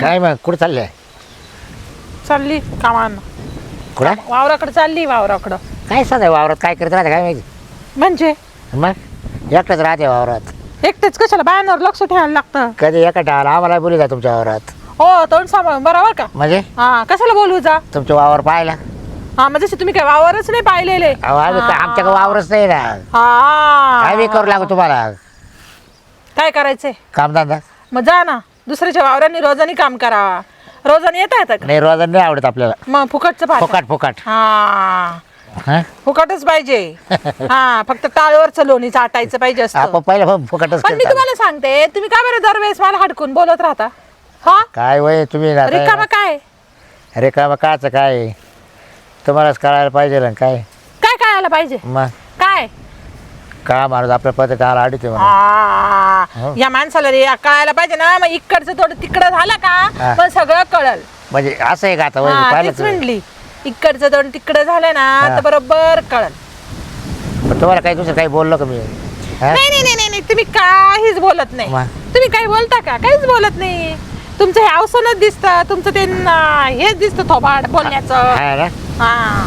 काय मग? कुठं चाललंय चालली कामानं. कुठं? वावराकडे चालली वावराकडं. काय सध्या वावरात? काय करत राहते काय माहिती? म्हणजे? मग? एकटंच राहते वावरात. एकटेच कशाला? बायांवर लक्ष ठेवायला लागतं. कधी एका टाळा आम्हाला बोली का तुमच्या वावरात. हो तोंड सांभाळून बरोबर का? म्हणजे? हा कशाला बोलू जा? तुमच्या वावर पाहिला? हा म्हणजे तुम्ही काय वावरच नाही पाहिलेले? अहो, आम्ही. आमच्याकडे वावरच नाही ना. हा. काय बी करू लागू तुम्हाला. काय करायचंय? कामधंदा मग जा ना. दुसऱ्याच्या वावरांनी रोजानी काम करावा. रोजानी येता येतं का? नाही रोज नाही आवडत आपल्याला. मग फुकटचं पाहता. फुकाट फुकाट. हा. हा? फुकटच पाहिजे. हा फक्त टाळवरचं लोणी चाटायचं पाहिजे असतं. आपण पहिलं पण फुकटच पण मी करता. तुम्हाला सांगते तुम्ही का बरं दरवेळेस मला हडकून बोलत राहता? हा? काय वय तुम्ही रिकामा काय? का काच काय? तुम्हालाच कळायला पाहिजे ना काय? काय कळायला पाहिजे? मग? काय? का माणूस आपल्या पद्धती आला आ. या माणसाला रे कळायला पाहिजे ना मग इकडचं थोडं तिकडं झालं हा. का पण सगळं कळल. म्हणजे असं आहे का आता वय हा, पाहिलं तेच तुम्ही म्हणली इकडचं थोडं तिकडं झालं ना हा. तर बरोबर कळल. पण तुम्हाला काही दुसरं काही बोललो का मी? हा? नाही नाही नाही नाही, नाही तुम्ही काहीच बोलत नाही. वा. तुम्ही काही बोलता का? काहीच बोलत नाही. तुमचं हे अवसनच दिसतं तुमचं ते न- हेच दिसतं थोबाड बोलण्याचं. हा ना? हा.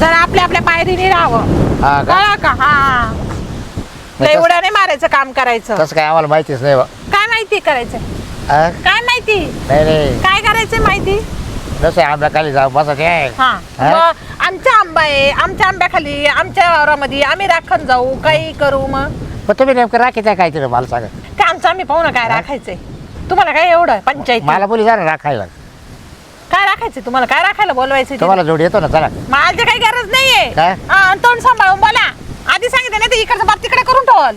जरा आपल्या आपल्या पायरीने राहावं. हा का? कळा का? हा. लय तस- उड्याने मारायचं काम करायचं. तसं काय आम्हाला माहितीच नाही बा. काय माहिती करायचं? हा? काय माहिती? नाही नाही. काय करायचं माहिती? जसं आमच्या खाली जाऊ बसा ते. हा. हा? मग आमचा आंबा आहे आमच्या आंब्याखाली आमच्या वावरामध्ये आम्ही राखण जाऊ काही करू मग. पण तुम्ही नेमकं राखीचं काय तिथं मला सांगा. काय आमचं आम्ही पाहू ना काय राखायचंय. तुम्हाला काय एवढं पंचायत? मला बोली जा ना राखायला. काय राखायचंय तुम्हाला? काय राखायला बोलवायचं तुम्हाला जोड येतो ना चला. माझी काही गरज नाहीये. काय? हा, तोंड सांभाळून बोला. आधी सांगितलं नाही तर इकडचं बाप तिकडे करून ठेवल.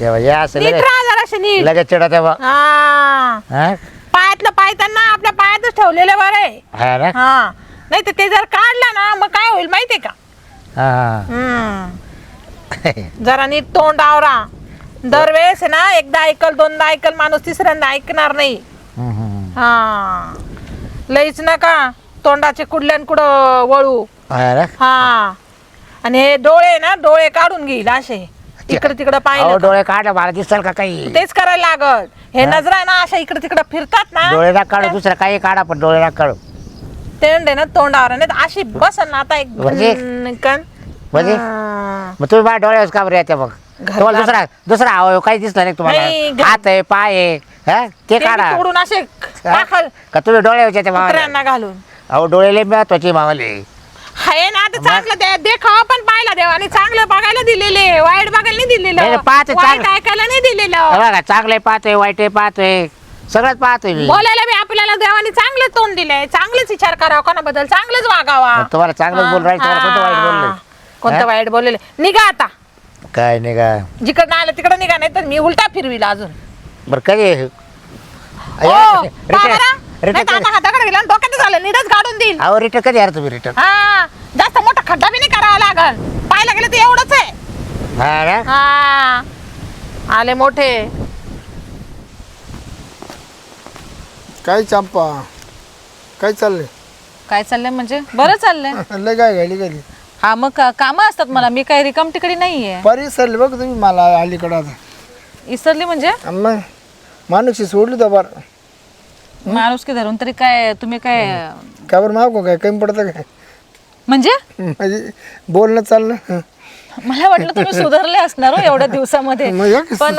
तेव्हा या असं नीट लगेच राहा जराशे नीट. लगेच चिडा तेव्हा. हा. हा? पायातलं पाय त्यांना आपल्या पायातच ठेवलेलं बरं आहे. हा ना? हा. नाही तर ते जर काढलं ना मग काय होईल माहितीये का? हा. हा हम्म. जरा नीट तोंड आवरा. दरवेळेस आहे ना एकदा ऐकल दोनदा ऐकल माणूस तिसऱ्यांदा ऐकणार नाही. हम्म, हम्म. हा. लईच नका तोंडाचे कुडल्यान कुठं वळू. हा ना? हा. आणि हे डोळे ना डोळे काढून घेईल असे. इकडे तिकडे अहो पाहिजे डोळे काढा मला दिसल का काही? तेच करायला लागल. हे नजरा ना अशा इकडे तिकडे फिरतात ना. डोळे ना काढू दुसरं काही काढा पण डोळे ना काढू ते म्हणते ना तोंडावर नाही तर अशी बसन ना आता एक म्हणजे? म्हणजे? हा. मग तुम्ही माझ्या डोळ्यावर का बरं येते मग? तुम्हाला दुसरा दुसरा अवयव काही दिसला नाही नाही, तुम्हाला? घ- हात आहे पाय आहे हा? ते ते बी काढा. तोडून असे हा? टाकल. का तुम्ही डोळ्यावर येते मावाला? कुत्र्यांना घालून. अहो डोळे लय महत्त्वाचे मावाले. हाय ना ते चांगलं दे देखावा पण पाहिला देवाने चांगलं बघायला दिलेले. वाईट बघायला नाही नाही, दिलेलं. नाही, पाहते वाईट चांगलं. ऐकायला नाही दिलेलं. बघा चांगले पाहतोय वाईट पाहतोय. सगळंच पाहतोय मी. बोलायला बी आपल्याला देवाने चांगलं तोंड दिलंय. चांगलंच विचार करावा कोणाबद्दल. चांगलंच वागावा. मग तुम्हाला चांगलंच बोल राहील तुम्हाला कोणतं वाईट हा. बोललंय कोणतं? वाईट बोललेलं? निघा आता. काय नाही का जिकडं आलं तिकडं निघा नाही तर मी उलटा फिरविला अजून. बरं कधी रिटर्न हाताकडे गेला डोक्यात झालं नीटच काढून देईल. अहो रिटर्न कधी यार तुम्ही रिटर्न हा जास्त मोठा खड्डा बी नाही करावा लागल पाहायला गेलं तर एवढंच आहे. हा ना? हा. आले मोठे. काय चंपा? काय चाललंय? काय चाललंय म्हणजे? बरं चाललंय. लय काय घाली कधी हा मग का- कामं असतात मला. मी काही रिकाम तिकडे नाहीये. परी सरले बघ तुम्ही मला अलीकडं आता. इसरली म्हणजे? आणि मग माणूसशी सोडली तर बरं. माणूस की धरून तरी काय तुम्ही काय काय बरं मागो काय कमी पडतं काय? म्हणजे? म्हणजे बोलणं चाललं मला वाटलं तुम्ही सुधारले असणार हो एवढ्या दिवसामध्ये. मग या की पण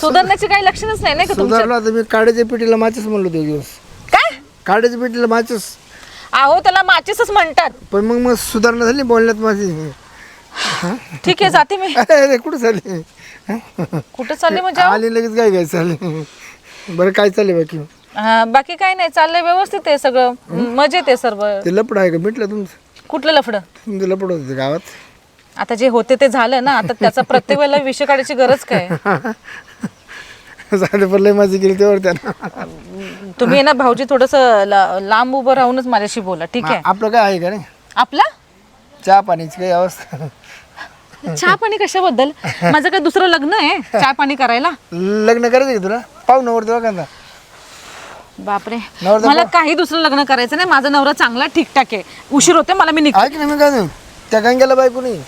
सुधारण्याची काही लक्षणच नाही नाही का तुमच्या? सुधारला तर मी काड्याच्या पिठीला माचीस म्हणलो तो दिवस. काय? काड्याच्या पिठीला माचीस. अहो त्याला माचीसच म्हणतात. पण मग मग सुधारणा झाली बोलण्यात माझी. ठीक आहे जाते मी. अरे अरे कुठं झाली कुठं चालले म्हणजे अहो? आली लगेच काय काय चालली. बरं काय चालले बाकी? हा, बाकी काही नाही चाललंय व्यवस्थित आहे सगळं. मजेत आहे सर्व. ते लपड आहे का? मिटलं तुमचं? कुठलं लफडं? तुमचं लपड होतं गावात? आता जे होते ते झालं ना आता त्याचा प्रत्येक वेळेला विषय काढायची गरज काय? झालं पण लय माझी गेली तेव्हा त्यांना. तुम्ही ना भाऊजी थोडस लांब उभं राहूनच माझ्याशी बोला ठीक आहे? आपलं काय आहे का नाही? आपला? चहा पाण्याची काही अवस्था? चहा पाणी कशाबद्दल? माझं काय दुसरं लग्न आहे चहा पाणी करायला? लग्न करायचं का तुला? पाहू नवर तेव्हा बापरे. नवरदेव मला काही दुसरं लग्न करायचं नाही. माझा नवरा चांगला ठीकठाक आहे. उशीर होते मला मी निघ ऐक ना मी काय देऊ त्या गंग्याला बायको नाही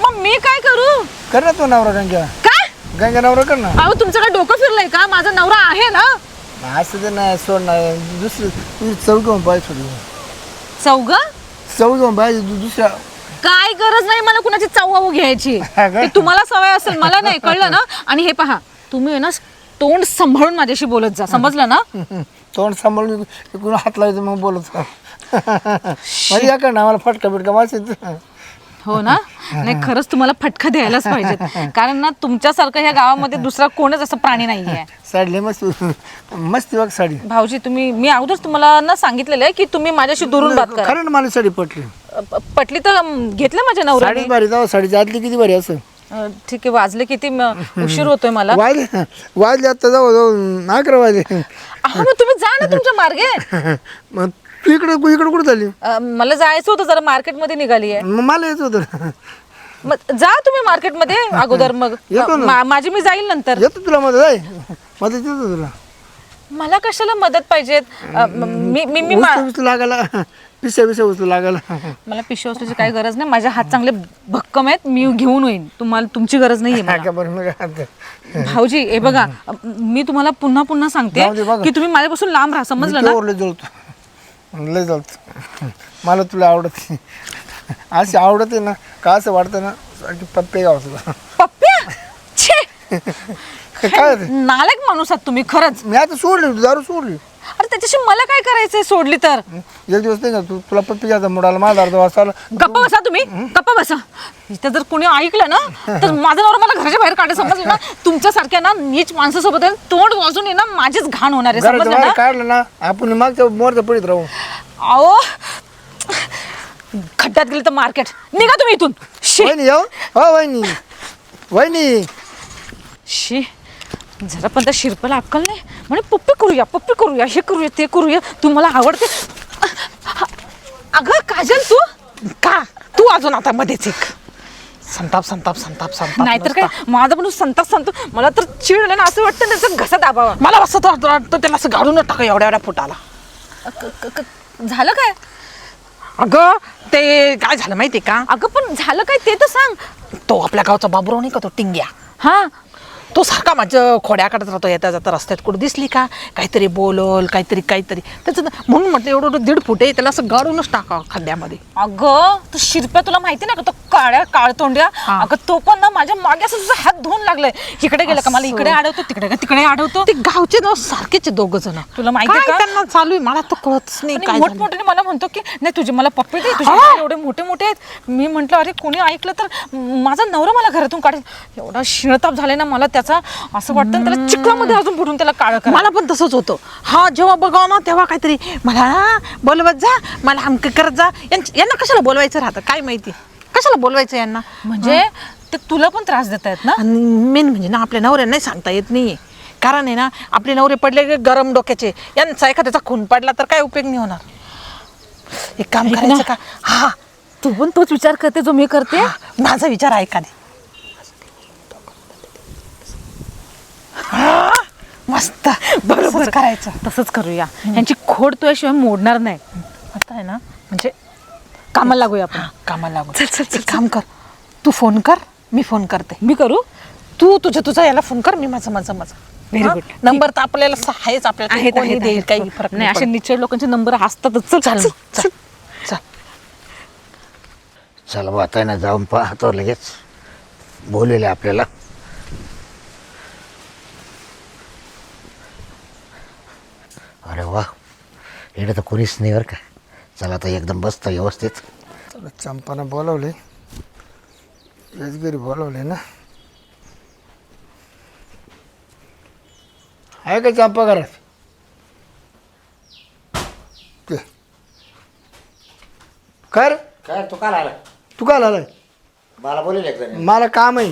मग मी काय करू? कर ना तो नवरा गंग्या काय? गंगा नवरा कर ना. अहो तुमचं काय डोकं फिरलंय का? माझा नवरा आहे ना? असं ते नाही सोड ना. दुसरी तुझी चव घेऊन पाहिजे चौग घेऊन पाहिजे दुसऱ्या काय गरज नाही मला कुणाची चौवाऊ घ्यायची? ते तुम्हाला सवय असेल मला नाही. कळलं ना? आणि हे पहा तुम्ही आहे ना तोंड सांभाळून माझ्याशी बोलत जा. समजलं ना? तोंड सांभाळून इकडून हात लावायचं मग बोलत म्हणजे या मला फटका बिटका मारशील हो ना? नाही खरंच तुम्हाला फटका द्यायलाच पाहिजे कारण ना तुमच्यासारखं ह्या गावामध्ये दुसरा कोणच असं प्राणी नाहीये. साडी लय मस्त मस्त बघ साडी. भाऊजी तुम्ही मी अगोदरच तुम्हाला ना सांगितलेलं आहे की तुम्ही माझ्याशी दुरून बात करा. खरं ना मला साडी पटली. पटली तर घेतलं माझ्या नवऱ्याने? साडीच भारी जाऊ साडीची आतली किती भारी असं. अं, ठीक आहे वाजले किती? म- उशीर होतोय मला. वाजले वाजले आता जाऊ जाऊ अकरा वाजले. अहो मग तुम्ही जा ना तुमच्या मार्गे. मग तू इकडे इकडे कुठं अं, मला जायचं होतं जरा मार्केटमध्ये निघाली आहे मग मला यायचं होतं. मग जा तुम्ही मार्केटमध्ये अगोदर मग. येतो ना. मा- माझी मी जाईल नंतर. येतो तुला मदत आहे मदत येतो तुला. मला कशाला मदत पाहिजे म- मी मी लागायला. पिशा पिशा वस्तू लागायला. मला पिशवी वस्तूची काही गरज नाही. माझे हात चांगले भक्कम आहेत. मी घेऊन येईन तुम्हाला तुमची गरज हा मग आता. भाऊजी हे बघा मी तुम्हाला पुन्हा पुन्हा सांगते जाऊ दे बघा. की तुम्ही माझ्यापासून लांब राहा. समजलं ना? लय जळतो. लय जळतो. मला तुला आवडत नाही. अशी आवडत आहे ना का असं वाटतं ना पप्पे गाव तुला पप्प्या? छे! काय ते? नालायक माणूस आहात तुम्ही खरंच. मी आता सोडली दारू सोडली. अरे त्याच्याशी मला काय करायचंय सोडली तर? एक दिवस नाही का तू तुला पप्पी घ्यायचा मुडाला माझा अर्धा वाजता आला गप्पा बसा तुम्ही गप्पा बसा. इथं जर कोणी ऐकलं ना तर माझं नवरा मला घराच्या बाहेर काढे समजलं ना? तुमच्यासारख्या ना नीच माणसासोबत आहे, तोंड वाजून आहे ना माझीच घाण होणार आहे घराच्या समजलं बाहेर ना? काढलं ना आपण मागच्या मोरच्या पडीत राहू. अहो खड्ड्यात गेले तर मार्केट. निघा तुम्ही इथून. शी. वहिनी येऊ हो वहिनी. वहिनी. शी. जरा पण त्या शिरपाला अक्कल नाही. म्हणे पप्पी करूया पप्पी करूया हे करूया ते करूया. तू मला आवडते. अगं काजल तू? का? तू अजून आता मध्येच एक. संताप संताप संताप संताप नाहीतर काय. माझा पण संताप सांगतो मला तर चिडलं ना असं वाटतं त्याचा घसा दाबावा. मला असं तर वाटतं त्याला असं घालून टाका एवढ्या एवढ्या फुटाला. झालं काय? अगं ते काय झालं माहितीये का? अगं पण झालं काय ते तर सांग. तो आपल्या गावचा बाबुराव नाही का तो टिंग्या? हा. तो सारखा माझ्या खोड्याकडे राहतो येता जाता रस्त्यात कुठं दिसली का? काहीतरी बोलल काहीतरी काहीतरी. त्याचं ना- म्हणून म्हटलं एवढं एवढं दीड फुट आहे त्याला असं गाडूनच टाका खड्ड्यामध्ये अगं तो शिरप्या तुला माहिती ना का तो काळ्या काळतोंड्या अगं तो पण ना माझ्या मागे असं तुझा हात धुवून लागलाय. इकडे गेलं का मला इकडे अडवतो तिकडे का तिकडे अडवतो ते गावचे ना सारखेच दोघ जण. तुला माहितीये का? त्यांना चालू आहे? मला तर कळतच नाही काय झालं. मोठमोठ्याने मला म्हणतो की नाही तुझे मला पप्पे दे तुझे एवढे मोठे मोठे आहेत. मी म्हंटल अरे कोणी ऐकलं तर माझा नवरा मला घरातून काढेल. एवढा शिणताप झालाय ना मला त्याचा? असं वाटतं ना त्याला चिखलामध्ये अजून बुडून त्याला काळ करा मला पण तसंच होतं. हा जेव्हा बघाव ना तेव्हा काहीतरी मला ना बोलवत जा मला आमक करत जा. यांच- यांना कशाला बोलवायचं राहतं? काय माहिती? कशाला बोलवायचं यांना? म्हणजे ते तुला पण त्रास देत आहेत ना? आणि मेन म्हणजे ना आपल्या नवऱ्यांना नाही सांगता येत नाही. कारण आहे ना आपले नवरे पडले की गरम डोक्याचे. यांचा एखाद्याचा खून पडला तर काय उपयोग नाही होणार. एक काम ऐक ना. करायचं का? हा. तू पण तोच विचार करते जो मी करते? हा, माझा विचार ऐका दे मस्त. बरोबर. करायचं. तसंच करूया. यांची खोड तुझ्याशिवाय मोडणार नाही. आता आहे ना म्हणजे कामाला लागूया आपण. हा, कामाला लागू. चल, चल, चल, एक काम कर. तू फोन कर मी फोन करते. मी करू? तू तुझ्या तुझा याला फोन कर मी माझा माझा माझा. Very हा? good. नंबर तर आपल्याला स- आहेच आपल्याला आहेत कोणी आहेत, देईल आहेत. काही फरक नाही असे. निचड लोकांचे नंबर असतातच. चल चल चल चल. चल. ना जाऊन पाहतो लगेच. बोललेले आपल्याला अरे वा इकडे तर कोणीच नाही बरं का. चला आता एकदम बसतं व्यवस्थित. चला चंपानं बोलवले. घरी बोलवले ना. आहे का चंपा घरात? ते. कर काय तू काय आला? तू काय आलाय? मला बोलेल एकदम मला काम आहे.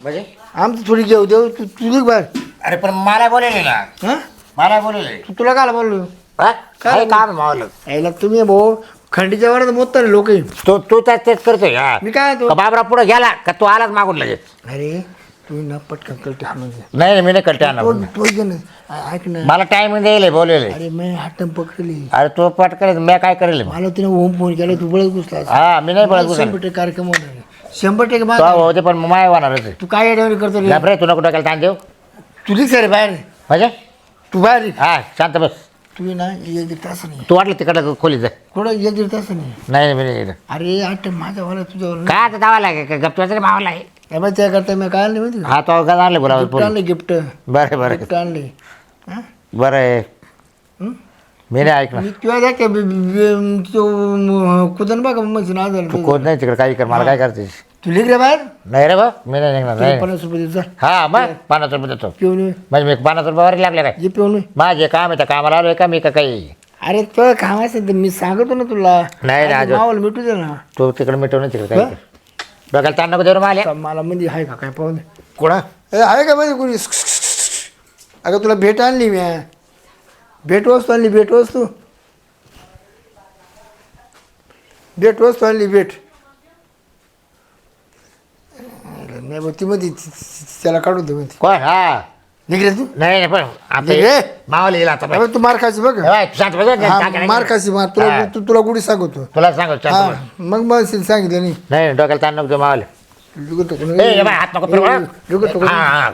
म्हणजे? आमचं थोडी घेऊ देऊ तू तुझी बाहेर. अरे पण मला बोलेले ना हां? मला बोलेले तू तुला काय बोललो काय काम मावलं. यायला तुम्ही भाऊ. खंडीच्या वरात मोत लोक तू तू तर तेच करतोय हा. मी काय तो का बाबरा पुढे गेला का तू आलाच मागून लगेच. अरे तू ना पटकन हाणून दे. नाही नाही, मी नाही कळते आणा तो तो घे ना. आ- ऐक ना. मला टाइम द्यायला बोललेले अरे मी हाटम पकडली. अरे तू पट करेल मी काय करेल? मला तिने ओम फोन केला तू बळत घुसला हा मी नाही बळत शंभर टक्के कार्यक्रम होणार आहे. शंभर टक्के तो होते पण माय होणारच आहे. तू काय अडवणी करतो रे? घाबरे तू नको डोक्याला ताण देऊ. तू निघ रे बाहेर. म्हणजे? तू बाहेर. हा शांत बस. तू ना एक दीड तास नाही तू वाटलं तिकडं खोलीत जा. कुठं? एक दीड तास नाही नाही मी नाही अरे आठ माझ्या वाला तुझ्यावर काय आता दावा लागे गप्पाचा मावला आहे? त्यामुळे त्या करता मी काय आणले माहिती हा तो गज आणले बोला गिफ्ट आणले गिफ्ट. बरं बरं. गिफ्ट आणले. हा? बरं आहे. हं? मी नाही ऐकणार. मी तुला द्या का बी- बी- बी- तो म- कुदन बघा म्हणजे तू. कोण नाही तिकडे काही कर मला काय करते तू लिख रे बाहेर? नाही नाही रे बा मी नाही निघणार तुला नाही पन्नास रुपये देत जा. हा मग पन्नास रुपये देतो. पिऊन ये. म्हणजे मी पन्नास रुपये वर लागले काय? ये पिऊन ये. माझे काम आहे त्या कामाला आलोय का मी का काही? अरे तो काम असेल तर मी सांगतो ना तुला. नाही ना, आज अजून. मावाला मिटू दे ना. तू तिकडे मिटवून तिकडे काय कर. डोक्याला ताण नको देऊ रे मला. आता मला म्हणजे आहे का काय पाहून दे. कोणा? ए आहे का म्हणजे कोणी? अगं तुला भेट आणली मी. भेट वस्तू आणली भेट वस्तू. भेट वस्तू आणली भेट. नाही बघ ती मध्ये त्याला काढून दे कोण हा निघ रे तू नाही नाही पण आता. मावाला येईल आता अबे, तू मार खायची बघ तू शांत बस, हा? मार खायची मार तुला हा. तू तुला गुढी सांगतो तुला सांगू शांत हा बस. मग मग सांगितलं नाही नाही डोक्याला ताण नको मावाला लिगत ए ये बाय, हात नको फिरवू, हा. हा, हा.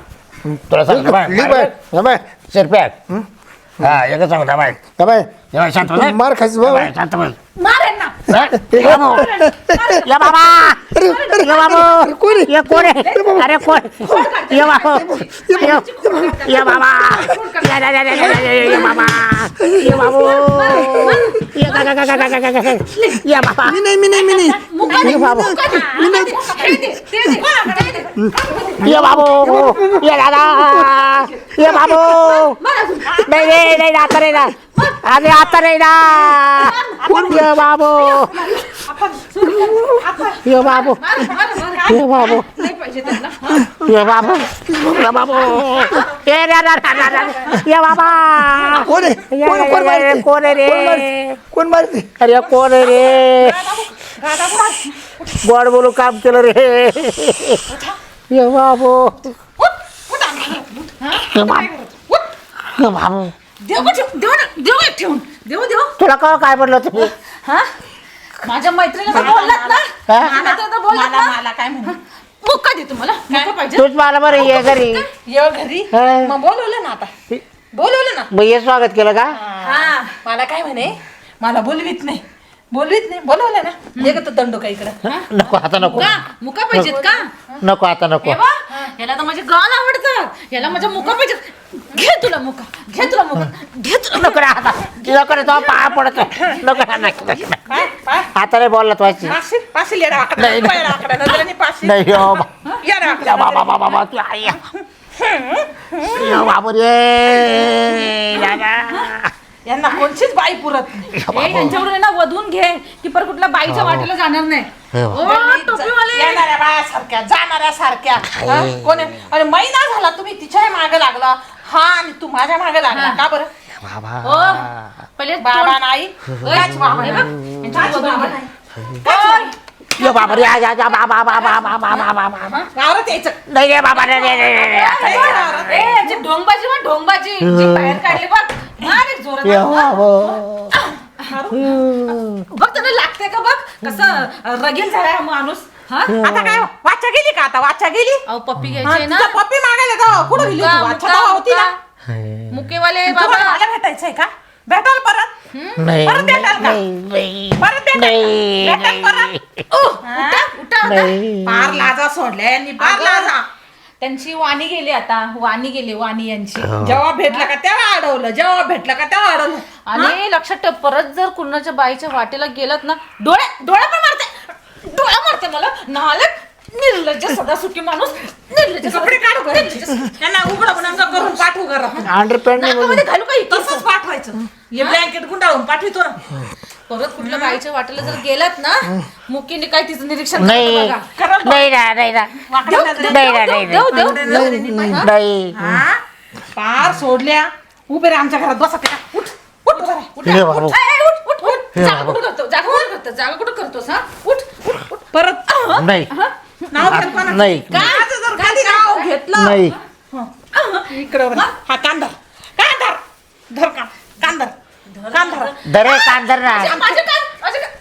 तुला सांगतो बाय लिग बाय बाय शिरप्याक हा एकच सांगतो बाय बाय ये बाय, शांत बस. तू मार खायची बाय, शांत बस. हा? ये बाबू. ये बाबा कोणी ये कोण आहे? अरे कोण ये बाबू ये- बाबा ये- ये- ये- बाबा ये बाबू ये गा- गा- गा- गा. ये बाबा मी नाही मी नाही मी नाही ये बाबू ये बाबू ये दादा ये बाबू नाही नाही ना, आता नाही ना अरे आता नाही ना ये बाबू? ये बाबू. ये बाबू. ये बाबू. ये बाबू. ये रे. ये बाबा. कोण आहे? कोण आहे? रे कोण मारते? कोण मारते? अरे कोण आहे रे? गोड बोलू काम केलं रे. ये बाबू. ये बाबू. ठेवून देव देव तुला का काय म्हणलं तू हा. माझ्या मैत्रिणीला बोललात ना? हा? माझ्या मैत्रिणीला बोललात ना? मला काय म्हणू? मुक्का दे तुम्हाला मुक्का पाहिजे. तूच मला बरं ये घरी. ये घरी? हा. मग बोलवलं ना आता. बोलवलं ना. मग ये स्वागत केलं का? हा. मला काय म्हणे? मला बोलवीत नाही. बोलवीत नाही बोलवलं ना. ये का तो दंडो का इकडं? नको आता नको. मुका मुका पाहिजेत का? नको आता नको. हे बा, याला तर माझे गाण आवडतं. याला माझ्या मुका पाहिजे घे तुला मुका घे तुला मुका घे तुला नको रे आता. नको रे तो पाया पडत नको रे, आता रे बोलला तू पाशील पाशील येडा आकडा. नाही, नाही. येडा आकडा नजरेने पाशील. नाही हो बा- येडा आकडा या बाबा बाबा बाबा तू आई. या. या बाबू रे दादा. यांना कोणचीच बाई पुरत नाही. यांच्याकडून आहे ना वधून घे. की पर कुठल्या बाईच्या वाटेला जाणार नाही. हे ओ टोपीवाले. येणाऱ्या बाया सारख्या जाणाऱ्या सारख्या. हा? कोण आहे? अरे महिना झाला. तुम्ही तिच्यामागे लागला. हा आणि तू माझ्या मागे लागला. का बरं? बाबा. ओ पहिले बाबा नाही. काच बाबा. हे नाही. बघ, यांच्याकडून वधून घे. काच बाबा. यो बाबा रे या बाबा बाबा बाबा बाबा बाबा यायचं. नाही रे बाबा रे रे रे रे रे. आता रे. ए, यांची ढोंगबाजी ढोंगबाजी. जी बाहेर काढली जोरात. या बाबा. बघ त्याला लागते का बघ? कसं रगेल झालाय हा माणूस. हा? आता काय वाचा गेली का आता? वाचा गेली? अहो पप्पी हा, घ्यायची ना. तिचा पप्पी मागायला जाऊ कुठं गेली मुका, तू वाचा मुका, तेव्हा होती ना. मुका. मुकेवाले तुम्हाला बाबा. मला भेटायचंय का? भेटाल परत? नाही परत भेटाल का? नाही नाही. परत भेटाल नाही का? भेटाल नाही. परत? ओ, उठा उठा उठा. नाही. पार लाजा सोडल्या यांनी पार. लाजा. त्यांची वाणी गेली आता वाणी गेली वाणी यांची. जेव्हा भेटला का तेव्हा अडवलं जेव्हा भेटलं का तेव्हा अडवलं. आणि लक्षात ठेव परत जर कुणाच्या बाईच्या वाटेला गेलात ना डोळे डोळे पण मारते. डोळे मारते मला. नालक निर्लज्ज सदा सुखी माणूस निर्लज्ज कपडे काढू का? निर्लज्ज. यांना उघडं पण करून पाठवू घरात अंडरपॅन्ट घालू का इथं? तसंच पाठवायचं. हे ब्लँकेट गुंडाळून पाठवतो ना. परत कुठल्या बाईच्या वाटेला जर गेलात ना मुकीने काय तिचं निरीक्षण नाही. करतं नाही ना नाही ना. नाही ना नजरेने पाहिजे. नाही? पार सोडल्या. उभे रे आमच्या घरात. बसा त्या उठ. उठ उभा रे, उठ. हे बाबू. ए, ए, उठ, उठ, उठ. जागा कुठं करतो? जागा कुठं करतो? जागा कुठं करतोस हा? उठ उठ उठ. परत. नाही. नाव घेत कोणाचं? नाही. माझं जर कधी नाव घेतलं. नाही. इकडं. हा कांदा. कांदा. धर का? कांदा कांदा दरे कांदर ना. माझ्या कान माझ्या कान-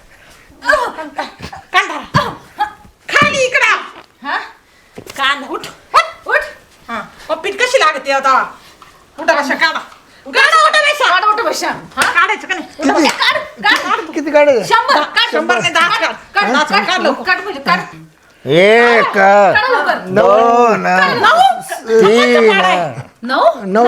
खाली इकडं. कान उठ. उठ, हा. पप्पीत कशी लागते आता? उठा बशा काढा. काढा उठा बशा काढ उठ बशा हा? काढायचं का नाही. काढ काढ. किती गाडी शंभर. काढ. शंभर नाही दहा काढ. काढ. काढ काढ लवकर. काढ म्हणजे काढ एक. काढ दोन. तीन. नऊ? नऊ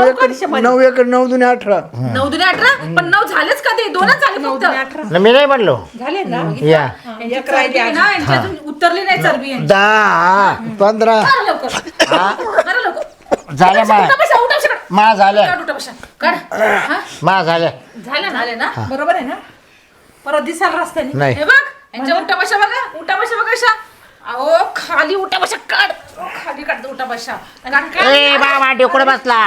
नऊ एक नऊ दुने अठरा. नऊ दुने अठरा? पण नऊ झालेच का ते? दोनच झाले फक्त. मी नाही म्हणलो. झाले ना? या. ना? यांची अजून उतरली नाही चरबी यांची. दहा पंधरा. करा लवकर. करा लवकर. झाल्या मा उठा उठा. मा झाल्या. काढ उठा बशा काढ. हा? मा झाल्या. झालं झाले ना? बरोबर आहे ना? परत दिसाल रस्त्याने. नाही. हे बघ यांच्या उठा बशा बघा. उठा बशा बघा कशा अहो खाली उठा बशा काढ. अहो, खाली काढ उठा बशा. ए बाबा डेकुड बसला.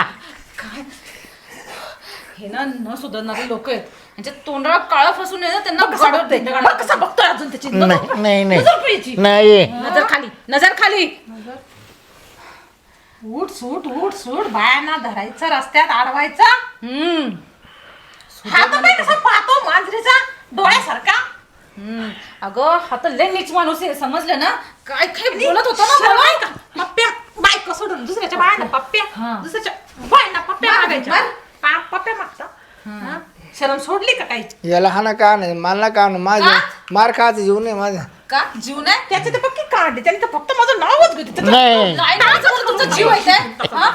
हे ना न सुधारणारे लोक आहेत. यांच्या तोंडाला काळा फसून आहे ना त्यांना गाडवत कसा बघतोय. अजून त्याची. नाही नाही नाही. नजर. नाही. नजर खाली नजर खाली. उठ सूट उठ सूट. बायांना धरायचं रस्त्यात अडवायचा हम्म. हा तर बाई कसा पाहतो मांजरीचा? डोळ्यासारखा. हम्म. अगं हा तर लय नीच माणूस आहे समजलं ना काय काय बोलत होता ना शरम मला आहे का पप्प्या बायको सोडून दुसऱ्याच्या बायांना पप्प्या हा. दुसऱ्याच्या बायांना पप्प्या मार, मागायच्या मार. पा- पप्प्या मागता हा? शरम सोडली का काही याला हा ना का नाही मला का नाही माझ्या मार खायचं जीव नाही माझा का जीव नाही त्याचे तर पक्की काढले त्याने तर फक्त माझं नावच घेते त्याचं- नाही तुमचा जीव आहे ते? हा?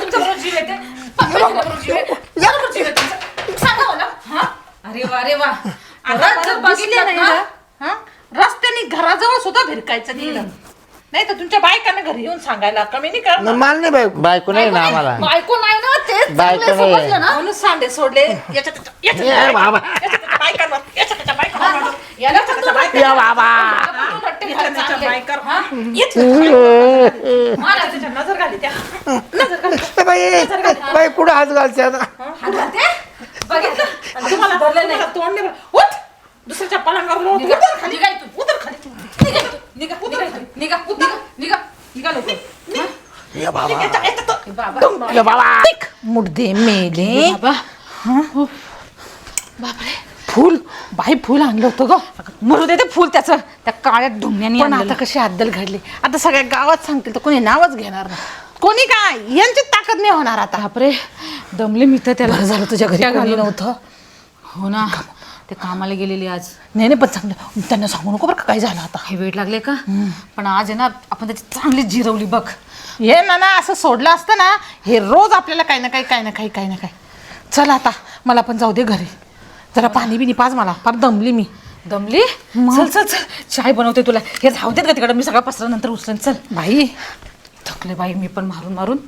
तुमचा बरोबर जीव आहे ते? पप्पाकडे बरोबर जीव आहे? बरोबर जीव आहे तुमचा? सांगा मला. हा? अरे वा अरे वा आता जर बघितलं ना, हा? रस्त्याने घराजवळ सुद्धा भिरकायचं नाही. नाही तर तुमच्या बायकांना घरी येऊन सांगायला कमी नाही मला नाही बायको बायको नाही ना बायको आम्हाला नाही, बायको नाही ना तेच बायको चांगलं नाही. समजलं ना म्हणून सांडे सोडले याच्या त्याच्या- याच्या ए, त्याच्या बाबा. बायकांवर, याच्या त्याच्या बायकांवर, याच्या त्याच्या बायकांवर. याला याच्या त्याच्या बायकांवर. या बाबा मला पण वाटतं याच्या घाल त्याच्या चांगले. बायकांवर. हा? याच्या त्याच्या मला त्याच्या नजर घाली त्या नजर घाली ए, बाई बाई कुठं हात घालते आता? बघितलं आणि तुम्हाला तोंड नाही पलंगावर उठ. निघा, उतर खाली. निघा इथून. उतर खाली. निघा. इथून. निघा. निघा इथून. निघा. निघा. निघा. निघा. लवकर. हा? याच्या- याच्या तो- ए बाबा. या बाबा. मुडदे मेले. बाबा. फुल. बाई फुल आणलं होतं ग. मरू दे ते फुल त्याचं. त्या काळ्या ढुंग्यानी पण. आता कशी अद्दल घडली. आता सगळ्या गावात सांगतील तर कोणी नावच घेणार नाही. कोणी काय? यांची ताकद नाही होणार आता. बापरे. दमले मी तर त्याला. झालं तुझ्या घरी कोणी. नव्हतं. हो ना. ते कामाला गेलेली आज. नाही नाही पण चांगलं. त्यांना सांगू नको बरं का काय झालं आता? हे वेट लागले का? पण आज आहे ना आपण त्याची चांगली जिरवली बघ. हे ना ना असं सोडलं असतं ना हे रोज आपल्याला काही ना काही काही ना काही काही ना काही. चल आता मला पण जाऊ दे घरी. जरा पाणी बिनी पाज मला फार दमली मी. दमली? चल चल चल. चाय बनवते तुला. हे जाऊ देत का तिकडं मी सगळा पसरा नंतर उचलेन. चल. बाई. थकले बाई मी पण मारून मारून.